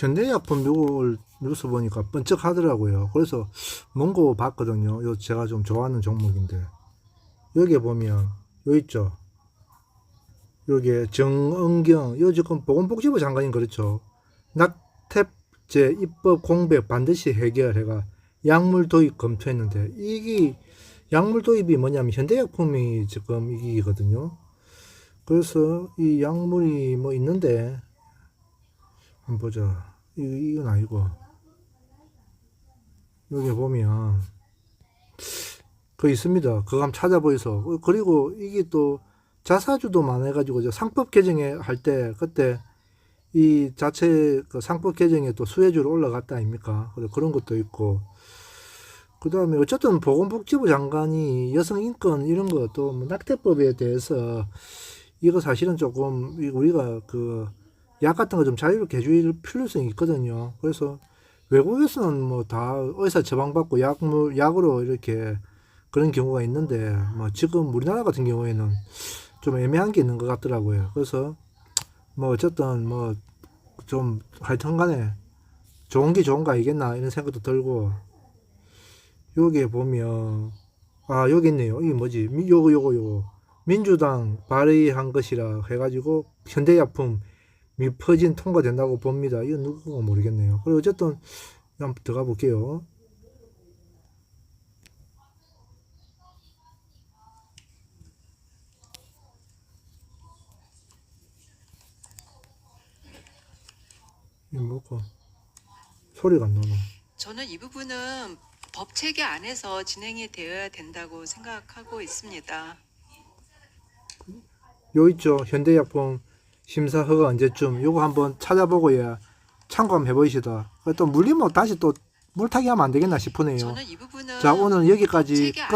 현대약품 요걸 뉴스 보니까 번쩍 하더라고요. 그래서 mon고 봤거든요. 요 제가 좀 좋아하는 종목인데 여기에 보면 요 있죠. 요게 정은경 요 지금 보건복지부 장관인 그렇죠. 낙태제 입법 공백 반드시 해결해가 약물 도입 검토했는데 이게 약물 도입이 뭐냐면 현대약품이 지금 이기거든요. 그래서 이 약물이 뭐 있는데 한번 보자. 이 이건 아니고 여기 보면 그 있습니다. 그거 한번 찾아보이소. 그리고 이게 또 자사주도 많아가지고 저 상법 개정에 할 때 그때 이 자체 그 상법 개정에 또 수혜주로 올라갔다 아닙니까? 그래 그런 것도 있고 그 다음에 어쨌든 보건복지부 장관이 여성 인권 이런 것도 뭐 낙태법에 대해서 이거 사실은 조금 이 우리가 그 약 같은 거 좀 자유롭게 해줄 필요성이 있거든요. 그래서 외국에서는 뭐 다 의사 처방받고 약물 약으로 이렇게 그런 경우가 있는데 뭐 지금 우리나라 같은 경우에는 좀 애매한 게 있는 것 같더라고요. 그래서 뭐 어쨌든 뭐 좀 하여튼 간에 좋은 게 좋은 거 아니겠나 이런 생각도 들고 여기에 보면 아 여기 있네요. 이게 뭐지? 미- 요거 요거 요거 민주당 발의한 것이라 해가지고 현대약품 미 퍼진 통과된다고 봅니다. 이건 누구가 모르겠네요. 그리고 어쨌든 한번 들어가 볼게요. 이거 뭐고 소리가 안 나나? 저는 이 부분은 법 체계 안에서 진행이 되어야 된다고 생각하고 있습니다. 요 있죠. 현대약품 심사 허가 언제쯤? 요거 한번 찾아보고 예 참고 한번 해보시다. 또 물리면 다시 또 물타기 하면 안 되겠나 싶으네요. 자 오늘 법 여기까지 끝.